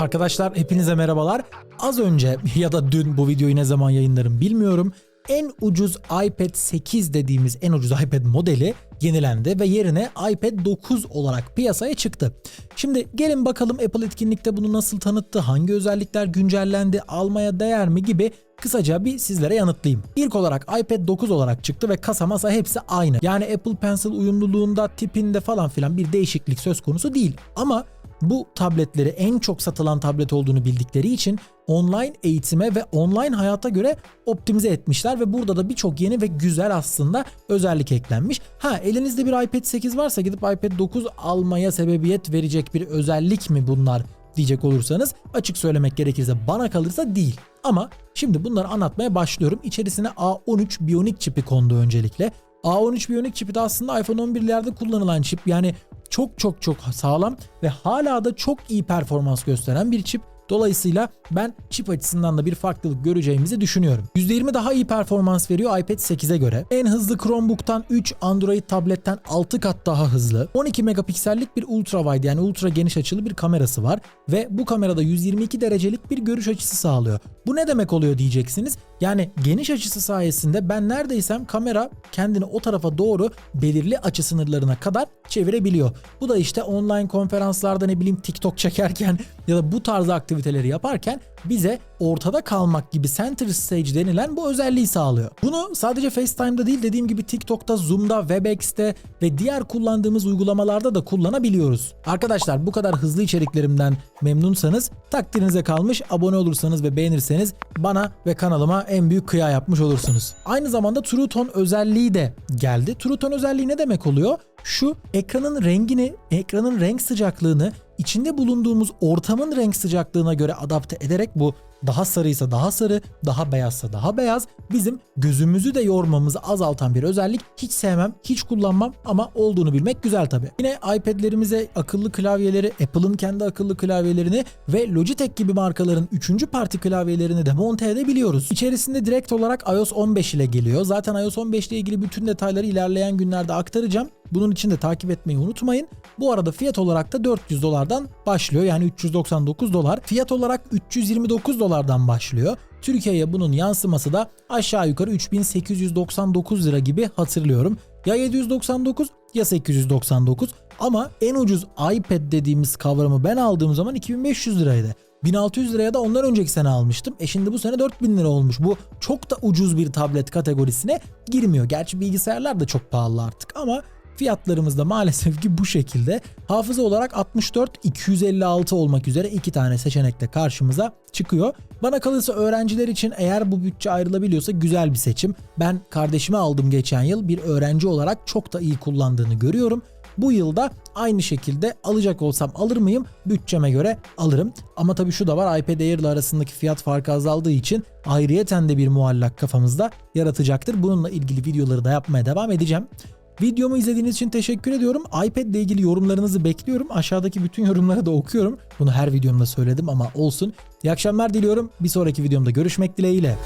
Arkadaşlar hepinize merhabalar. Az önce ya da dün bu videoyu ne zaman yayınlarım bilmiyorum. En ucuz iPad 8 dediğimiz en ucuz iPad modeli yenilendi ve yerine iPad 9 olarak piyasaya çıktı. Şimdi gelin bakalım Apple etkinlikte bunu nasıl tanıttı, hangi özellikler güncellendi, almaya değer mi gibi kısaca bir sizlere yanıtlayayım. İlk olarak iPad 9 olarak çıktı ve kasa masa hepsi aynı. Yani Apple Pencil uyumluluğunda, tipinde falan filan bir değişiklik söz konusu değil. Ama bu tabletleri en çok satılan tablet olduğunu bildikleri için online eğitime ve online hayata göre optimize etmişler ve burada da birçok yeni ve güzel aslında özellik eklenmiş. Ha elinizde bir iPad 8 varsa gidip iPad 9 almaya sebebiyet verecek bir özellik mi bunlar diyecek olursanız açık söylemek gerekirse bana kalırsa değil. Ama şimdi bunları anlatmaya başlıyorum. İçerisine A13 Bionic çipi kondu öncelikle. A13 Bionic çipi de aslında iPhone 11'lerde kullanılan çip. Yani çok çok çok sağlam ve hala da çok iyi performans gösteren bir çip. Dolayısıyla ben çip açısından da bir farklılık göreceğimizi düşünüyorum. %20 daha iyi performans veriyor iPad 8'e göre. En hızlı Chromebook'tan 3, Android tabletten 6 kat daha hızlı. 12 megapiksellik bir ultra wide yani ultra geniş açılı bir kamerası var ve bu kamerada 122 derecelik bir görüş açısı sağlıyor. Bu ne demek oluyor diyeceksiniz. Yani geniş açısı sayesinde ben neredeysem kamera kendini o tarafa doğru belirli açı sınırlarına kadar çevirebiliyor. Bu da işte online konferanslarda ne bileyim TikTok çekerken ya da bu tarz aktiviteleri yaparken bize ortada kalmak gibi center stage denilen bu özelliği sağlıyor. Bunu sadece FaceTime'da değil dediğim gibi TikTok'ta, Zoom'da, WebEx'te ve diğer kullandığımız uygulamalarda da kullanabiliyoruz. Arkadaşlar bu kadar hızlı içeriklerimden memnunsanız takdirinize kalmış abone olursanız ve beğenirseniz bana ve kanalıma en büyük kıya yapmış olursunuz. Aynı zamanda True Tone özelliği de geldi. True Tone özelliği ne demek oluyor? Şu ekranın rengini, ekranın renk sıcaklığını içinde bulunduğumuz ortamın renk sıcaklığına göre adapte ederek bu daha sarıysa daha sarı, daha beyazsa daha beyaz bizim gözümüzü de yormamızı azaltan bir özellik. Hiç sevmem, hiç kullanmam ama olduğunu bilmek güzel tabi. Yine iPad'lerimize akıllı klavyeleri, Apple'ın kendi akıllı klavyelerini ve Logitech gibi markaların 3. parti klavyelerini de monte edebiliyoruz. İçerisinde direkt olarak iOS 15 ile geliyor. Zaten iOS 15 ile ilgili bütün detayları ilerleyen günlerde aktaracağım. Bunun için de takip etmeyi unutmayın. Bu arada fiyat olarak da 400 dolardan başlıyor. Yani 399 dolar. Fiyat olarak 329 dolardan başlıyor. Türkiye'ye bunun yansıması da aşağı yukarı 3899 lira gibi hatırlıyorum. Ya 799 ya 899 ama en ucuz iPad dediğimiz kavramı ben aldığım zaman 2500 liraydı. 1600 liraya da ondan önceki sene almıştım. E şimdi bu sene 4000 lira olmuş. Bu çok da ucuz bir tablet kategorisine girmiyor. Gerçi bilgisayarlar da çok pahalı artık ama Fiyatlarımız da maalesef ki bu şekilde. Hafıza olarak 64, 256 olmak üzere iki tane seçenekte karşımıza çıkıyor. Bana kalırsa öğrenciler için eğer bu bütçe ayrılabiliyorsa güzel bir seçim. Ben kardeşime aldım geçen yıl bir öğrenci olarak çok da iyi kullandığını görüyorum. Bu yılda aynı şekilde alacak olsam alır mıyım? Bütçeme göre alırım. Ama tabii şu da var iPad Air ile arasındaki fiyat farkı azaldığı için ayrıyeten de bir muallak kafamızda yaratacaktır. Bununla ilgili videoları da yapmaya devam edeceğim. Videomu izlediğiniz için teşekkür ediyorum. iPad ile ilgili yorumlarınızı bekliyorum. Aşağıdaki bütün yorumları da okuyorum. Bunu her videomda söyledim ama olsun. İyi akşamlar diliyorum. Bir sonraki videomda görüşmek dileğiyle.